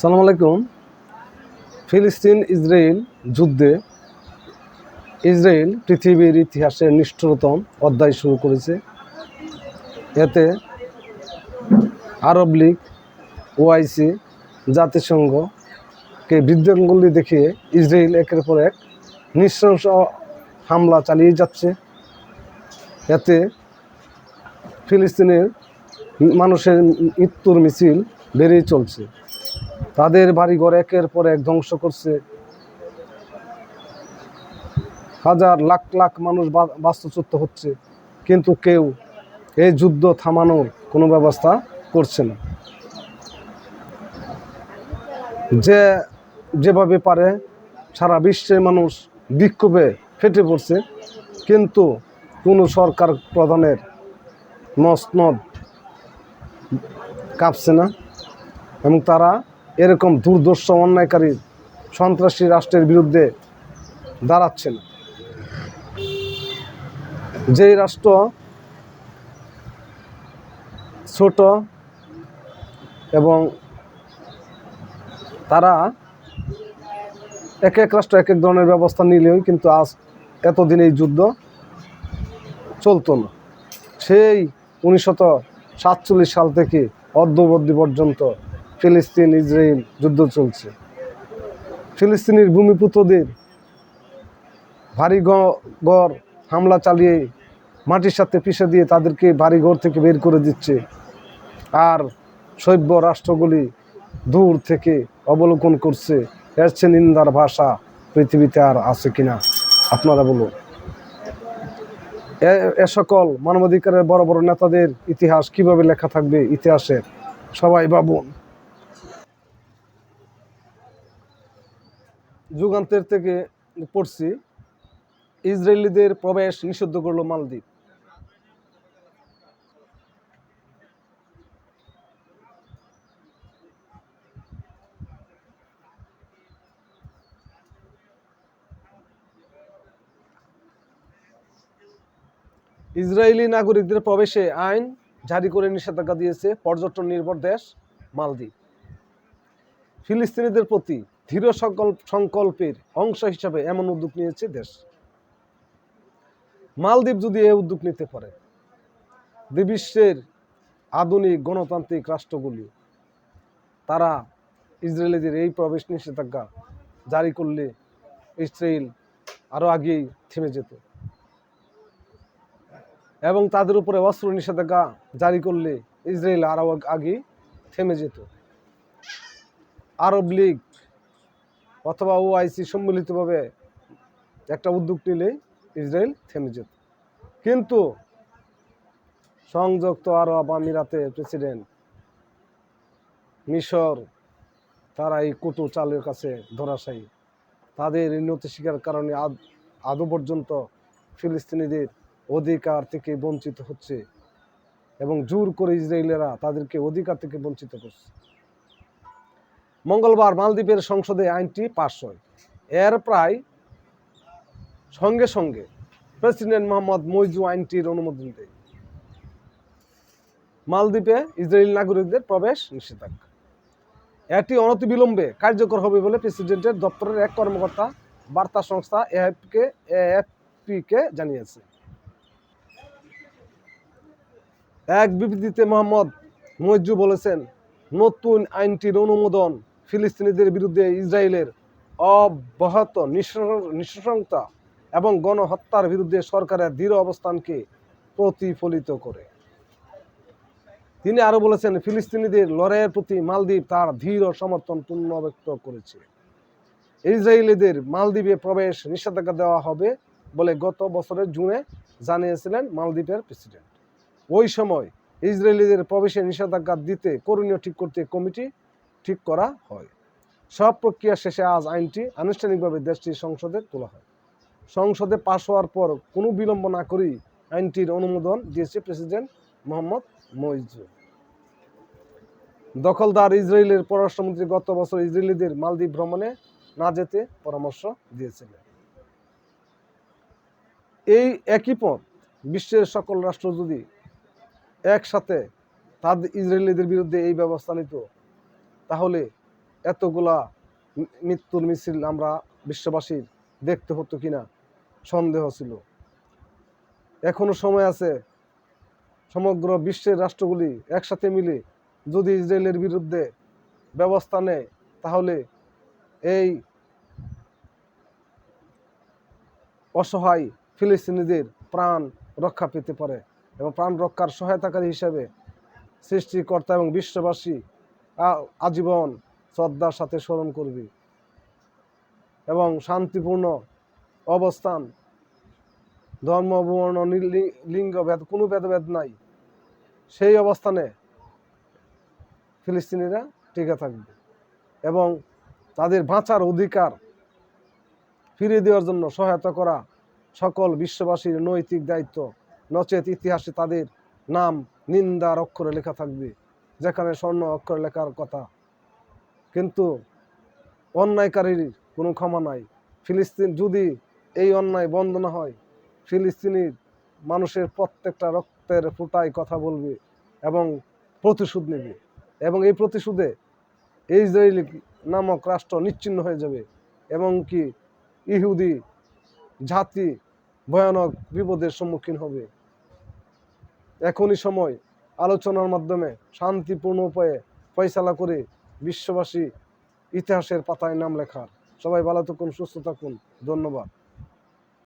সালাম আলাইকুম। ফিলিস্তিন ইসরায়েল যুদ্ধে ইসরায়েল পৃথিবীর ইতিহাসের নিষ্ঠুরতম অধ্যায় শুরু করেছে। এতে আরব লীগ, ওআইসি, জাতিসংঘকে বৃদ্ধাঙ্গুলি দেখিয়ে ইসরায়েল একের পর এক নৃশংস হামলা চালিয়ে যাচ্ছে। এতে ফিলিস্তিনের মানুষের মৃত্যুর মিছিল বেড়েই চলছে। তাদের বাড়িঘর একের পর এক ধ্বংস করছে। হাজার লাখ লাখ মানুষ বাস্তুচ্যুত হচ্ছে, কিন্তু কেউ এই যুদ্ধ থামানোর কোনো ব্যবস্থা করছে না। যে যেভাবে পারে, সারা বিশ্বের মানুষ বিক্ষোভে ফেটে পড়ছে, কিন্তু কোনো সরকার প্রধানের মসনদ কাঁপছে না এবং তারা এরকম দুর্দর্শ অন্যায়কারী সন্ত্রাসী রাষ্ট্রের বিরুদ্ধে দাঁড়াচ্ছে না। যেই রাষ্ট্র ছোট এবং তারা এক এক রাষ্ট্র এক এক ধরনের ব্যবস্থা নিলেও কিন্তু আজ এতদিন এই যুদ্ধ চলতো না। সেই উনিশশত সাতচল্লিশ সাল থেকে অদ্যবধি পর্যন্ত ফিলিস্তিন, ইসরায়েল যুদ্ধ চলছে। ফিলিস্তিনের ভূমিপুত্রদের ভারী গড় হামলা চালিয়ে মাটির সাথে পিষে দিয়ে তাদেরকে বাড়ি ঘর থেকে বের করে দিচ্ছে। আর সভ্য রাষ্ট্রগুলি দূর থেকে অবলোকন করছে, এর নিন্দার ভাষা পৃথিবীতে আর আছে কিনা, আপনারা বলুন। এ সকল মানবাধিকারের বড় বড় নেতাদের ইতিহাস কীভাবে লেখা থাকবে ইতিহাসের সবাই ভাবুন। যুগান্তের থেকে পড়ছি। ইসরায়েলিদের প্রবেশ নিষিদ্ধ করল মালদ্বীপ। ইসরায়েলি নাগরিকদের প্রবেশে আইন জারি করে নিষেধাজ্ঞা দিয়েছে পর্যটন নির্ভর দেশ মালদ্বীপ। ফিলিস্তিনিদের প্রতি দৃঢ় সংকল্প সংকল্পের অংশ হিসাবে এমন উদ্যোগ নিয়েছে দেশ। মালদ্বীপ যদি এই উদ্যোগ নিতে পারে বিশ্বের আধুনিক গণতান্ত্রিক রাষ্ট্রগুলি, তারা ইসরায়েলিদের এই প্রবেশ নিষেধাজ্ঞা জারি করলে ইসরায়েল আরও আগেই থেমে যেত। এবং তাদের উপরে অস্ত্র নিষেধাজ্ঞা জারি করলে ইসরায়েল আরও আগে থেমে যেত। আরব লীগ অথবা ওআইসি সম্মিলিতভাবে একটা উদ্যোগ নিলে ইসরায়েল থেমে যেত। কিন্তু সংযুক্ত আরব আমিরাতের প্রেসিডেন্ট মিশর, তারা এই কুটু চালের কাছে ধরাশায়ী। তাদের এই নতি শিকার কারণে আদৌ পর্যন্ত ফিলিস্তিনিদের অধিকার থেকে বঞ্চিত হচ্ছে এবং জোর করে ইসরায়েলেরা তাদেরকে অধিকার থেকে বঞ্চিত করছে। মঙ্গলবার মালদ্বীপের সংসদে আইনটি পাশ হয়। এর প্রায় সঙ্গে সঙ্গে প্রেসিডেন্ট মোহাম্মদ মইজু আইনটির অনুমোদন দেয়। মালদ্বীপে ইসরায়েল নাগরিকদের প্রবেশ নিষেধাজ্ঞা। এটি অনতিবিলম্বে কার্যকর হবে বলে প্রেসিডেন্টের দপ্তরের এক কর্মকর্তা বার্তা সংস্থা এএফকে, এএফপিকে জানিয়েছে। এক বিবৃতিতে মোহাম্মদ মইজু বলেছেন, নতুন আইনটির অনুমোদন ফিলিস্তিনিদের বিরুদ্ধে ইসরায়েলের অব্যাহত নৃশংসতা এবং গণহত্যার বিরুদ্ধে সরকারের দৃঢ় অবস্থানকে প্রতিফলিত করে। তিনি আরও বলেছেন, ফিলিস্তিনিদের লড়াইয়ের প্রতি মালদ্বীপ তার দৃঢ় সমর্থন পূর্ণ ব্যক্ত করেছে। ইসরায়েলিদের মালদ্বীপে প্রবেশ নিষেধাজ্ঞা দেওয়া হবে বলে গত বছরের জুনে জানিয়েছিলেন মালদ্বীপের প্রেসিডেন্ট। ওই সময় ইসরায়েলিদের প্রবেশে নিষেধাজ্ঞা দিতে করণীয় ঠিক করতে কমিটি ঠিক করা হয়। সব প্রক্রিয়া শেষে আজ আইনটি আনুষ্ঠানিকভাবে দেশটির সংসদে তোলা হয়। সংসদে পাশ হওয়ার পর কোনো বিলম্ব না করেই আইনটির অনুমোদন দিয়েছে প্রেসিডেন্ট মোহাম্মদ মইজু দখলদার ইসরায়েলের পররাষ্ট্রমন্ত্রী গত বছর ইসরায়েলিদের মালদ্বীপ ভ্রমণে না যেতে পরামর্শ দিয়েছিলেন। এই একই পথ বিশ্বের সকল রাষ্ট্র যদি একসাথে তাদের ইসরায়েলিদের বিরুদ্ধে এই ব্যবস্থা নিত তাহলে এতগুলা মৃত্যুর মিছিল আমরা বিশ্ববাসীর দেখতে হতো কিনা? সন্দেহ ছিল। এখনও সময় আছে। সমগ্র বিশ্বের রাষ্ট্রগুলি একসাথে মিলে যদি ইসরায়েলের বিরুদ্ধে ব্যবস্থা নেয়, তাহলে এই অসহায় ফিলিস্তিনিদের প্রাণ রক্ষা পেতে পারে এবং প্রাণ রক্ষার সহায়তাকারী হিসেবে সৃষ্টিকর্তা এবং বিশ্ববাসী আজীবন শ্রদ্ধার সাথে স্মরণ করবে। এবং শান্তিপূর্ণ অবস্থান ধর্ম বর্ণ লিঙ্গ ভেদ, কোনো ভেদভেদ নাই। সেই অবস্থানে ফিলিস্তিনিরা টিকে থাকবে এবং তাদের বাঁচার অধিকার ফিরিয়ে দেওয়ার জন্য সহায়তা করা সকল বিশ্ববাসীর নৈতিক দায়িত্ব, নচেত ইতিহাসে তাদের নাম নিন্দার অক্ষরে লেখা থাকবে। যেখানে স্বর্ণ অক্ষর লেখার কথা। কিন্তু অন্যায়কারীর কোনো ক্ষমা নাই। ফিলিস্তিন, যদি এই অন্যায় বন্ধ না হয় ফিলিস্তিনির মানুষের প্রত্যেকটা রক্তের ফোঁটায় কথা বলবে এবং প্রতিশোধ নেবে। এবং এই প্রতিশোধে ইসরায়েল নামক রাষ্ট্র নিচ্ছিন্ন হয়ে যাবে এবং কি ইহুদি জাতি ভয়ানক বিপদের সম্মুখীন হবে। এখনই সময় আলোচনার মাধ্যমে শান্তিপূর্ণ উপায়ে ফয়সালা করে বিশ্ববাসী ইতিহাসের পাতায় নাম লেখার। সবাই ভালো থাকুন, সুস্থ থাকুন। ধন্যবাদ।